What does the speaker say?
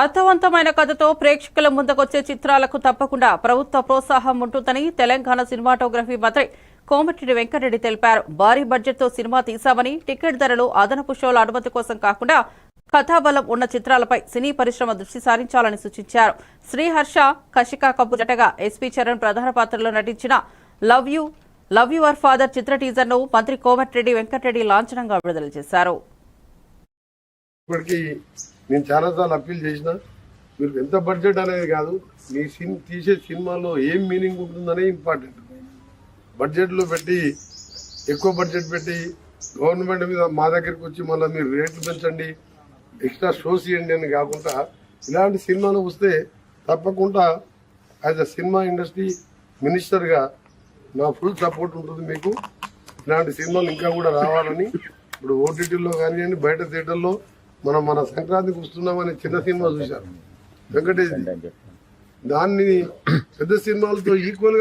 అర్థవంతమైన కథతో ప్రేక్షకుల ముందుకొచ్చే చిత్రాలకు తప్పకుండా ప్రభుత్వ ప్రోత్సాహం ఉంటుందని తెలంగాణ సినిమాటోగ్రఫీ మంత్రి కోమటిరెడ్డి వెంకటరెడ్డి తెలిపారు. భారీ బడ్జెట్తో సినిమా తీశామని టికెట్ ధరలు అదనపు షోల అనుమతి కోసం కాకుండా కథాబలం ఉన్న చిత్రాలపై సినీ పరిశ్రమ దృష్టి సారించాలని సూచించారు. శ్రీహర్ష కషికా కపూర్ జటగా ఎస్పీ చరణ్ ప్రధాన పాత్రలో నటించిన love you love your father చిత్ర టీజర్ను మంత్రి కోమటిరెడ్డి వెంకటరెడ్డి లాంఛనంగా విడుదల చేశారు. నేను చాలాసార్లు అప్పీల్ చేసిన మీరు ఎంత బడ్జెట్ అనేది కాదు మీ సిన్ తీసే సినిమాలో ఏం మీనింగ్ ఉంటుందనే ఇంపార్టెంట్. బడ్జెట్లో పెట్టి ఎక్కువ బడ్జెట్ పెట్టి గవర్నమెంట్ మీద మా దగ్గరికి వచ్చి మళ్ళీ మీరు రేట్లు పెంచండి ఎక్స్ట్రా షోస్ ఇవ్వండి అని కాకుండా ఇలాంటి సినిమాలు వస్తే తప్పకుండా యాజ్ అ సినిమా ఇండస్ట్రీ మినిస్టర్గా నా ఫుల్ సపోర్ట్ ఉంటుంది మీకు. ఇలాంటి సినిమాలు ఇంకా కూడా రావాలని ఇప్పుడు ఓటీటీలో కానివ్వండి బయట థియేటర్లో మనం మన సంక్రాంతికి వస్తున్నామని చిన్న సినిమా చూశారు వెంకటేష్ దాన్ని పెద్ద సినిమాలతో ఈక్వల్గా